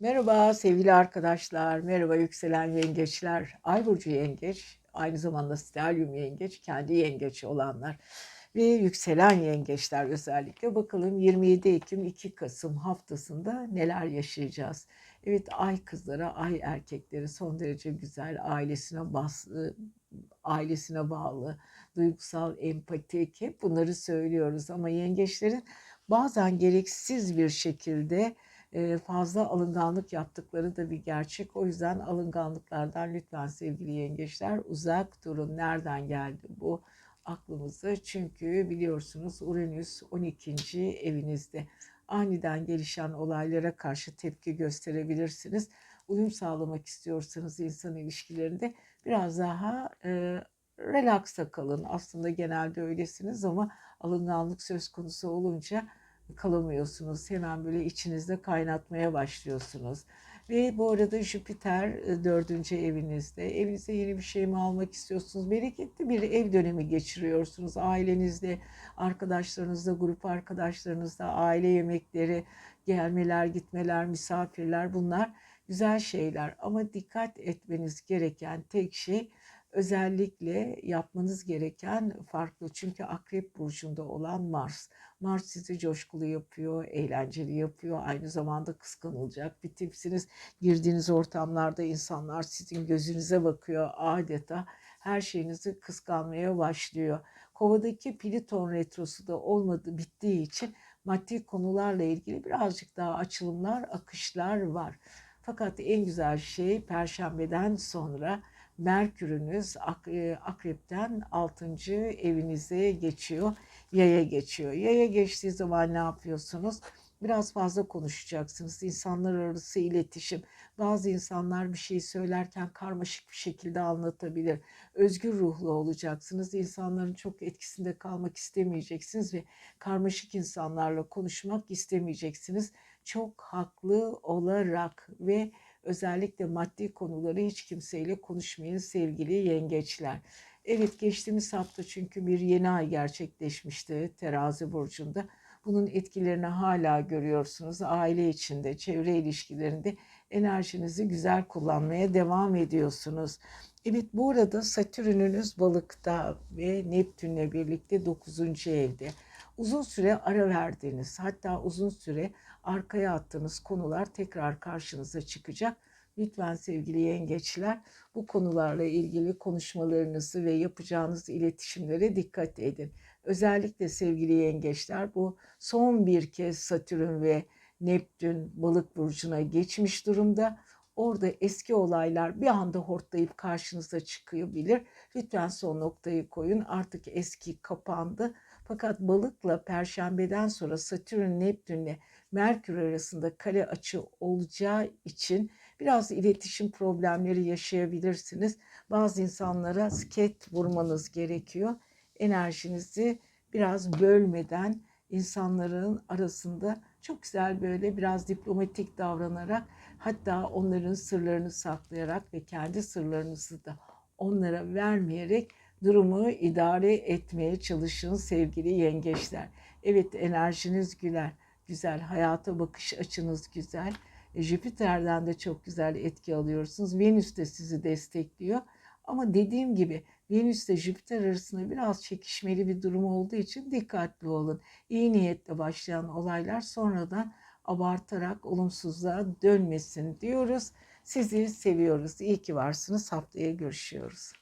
Merhaba sevgili arkadaşlar, merhaba yükselen yengeçler, Ay burcu yengeç, aynı zamanda stelyum yengeç, kendi yengeç olanlar ve yükselen yengeçler özellikle. Bakalım 27 Ekim 2 Kasım haftasında neler yaşayacağız? Evet ay kızlara, ay erkekleri son derece güzel, ailesine baslı, ailesine bağlı, duygusal, empatik hep bunları söylüyoruz ama yengeçlerin bazen gereksiz bir şekilde fazla alınganlık yaptıkları da bir gerçek. O yüzden alınganlıklardan lütfen sevgili yengeçler uzak durun. Nereden geldi bu aklımıza? Çünkü biliyorsunuz Uranüs 12. evinizde. Aniden gelişen olaylara karşı tepki gösterebilirsiniz. Uyum sağlamak istiyorsanız insan ilişkilerinde biraz daha e, relaxta kalın. Aslında genelde öylesiniz ama alınganlık söz konusu olunca kalamıyorsunuz. Hemen böyle içinizde kaynatmaya başlıyorsunuz. Ve bu arada Jüpiter e, dördüncü evinizde. Evinize yeni bir şey mi almak istiyorsunuz? Bereketli bir ev dönemi geçiriyorsunuz. Ailenizde, arkadaşlarınızla, grup arkadaşlarınızla, aile yemekleri, gelmeler, gitmeler, misafirler bunlar güzel şeyler. Ama dikkat etmeniz gereken tek şey özellikle yapmanız gereken farklı. Çünkü Akrep Burcu'nda olan Mars. Mars sizi coşkulu yapıyor, eğlenceli yapıyor. Aynı zamanda kıskanılacak bir tipsiniz. Girdiğiniz ortamlarda insanlar sizin gözünüze bakıyor adeta. Her şeyinizi kıskanmaya başlıyor. Kovadaki Pliton retrosu da olmadı bittiği için maddi konularla ilgili birazcık daha açılımlar, akışlar var. Fakat en güzel şey perşembeden sonra Merkür'ünüz e, akrepten 6. evinize geçiyor. Yaya geçiyor. Yaya geçtiği zaman ne yapıyorsunuz? Biraz fazla konuşacaksınız. İnsanlar arası iletişim. Bazı insanlar bir şey söylerken karmaşık bir şekilde anlatabilir. Özgür ruhlu olacaksınız. İnsanların çok etkisinde kalmak istemeyeceksiniz ve karmaşık insanlarla konuşmak istemeyeceksiniz. Çok haklı olarak ve Özellikle maddi konuları hiç kimseyle konuşmayın sevgili yengeçler. Evet geçtiğimiz hafta çünkü bir yeni ay gerçekleşmişti terazi burcunda. Bunun etkilerini hala görüyorsunuz. Aile içinde, çevre ilişkilerinde enerjinizi güzel kullanmaya devam ediyorsunuz. Evet bu arada Satürn'ünüz balıkta ve Neptün'le birlikte 9. evde. Uzun süre ara verdiğiniz hatta uzun süre arkaya attığınız konular tekrar karşınıza çıkacak. Lütfen sevgili yengeçler bu konularla ilgili konuşmalarınızı ve yapacağınız iletişimlere dikkat edin. Özellikle sevgili yengeçler bu son bir kez Satürn ve Neptün balık burcuna geçmiş durumda. Orada eski olaylar bir anda hortlayıp karşınıza çıkabilir. Lütfen son noktayı koyun. Artık eski kapandı. Fakat balıkla perşembeden sonra Satürn Neptünle Merkür arasında kare açı olacağı için biraz iletişim problemleri yaşayabilirsiniz. Bazı insanlara sket vurmanız gerekiyor. Enerjinizi biraz bölmeden insanların arasında çok güzel böyle biraz diplomatik davranarak hatta onların sırlarını saklayarak ve kendi sırlarınızı da onlara vermeyerek durumu idare etmeye çalışın sevgili yengeçler. Evet enerjiniz güler, güzel, hayata bakış açınız güzel. E, Jüpiter'den de çok güzel etki alıyorsunuz. Venüs de sizi destekliyor. Ama dediğim gibi Venüs ile Jüpiter arasında biraz çekişmeli bir durum olduğu için dikkatli olun. İyi niyetle başlayan olaylar sonradan abartarak olumsuzluğa dönmesin diyoruz. Sizi seviyoruz. İyi ki varsınız. Haftaya görüşüyoruz.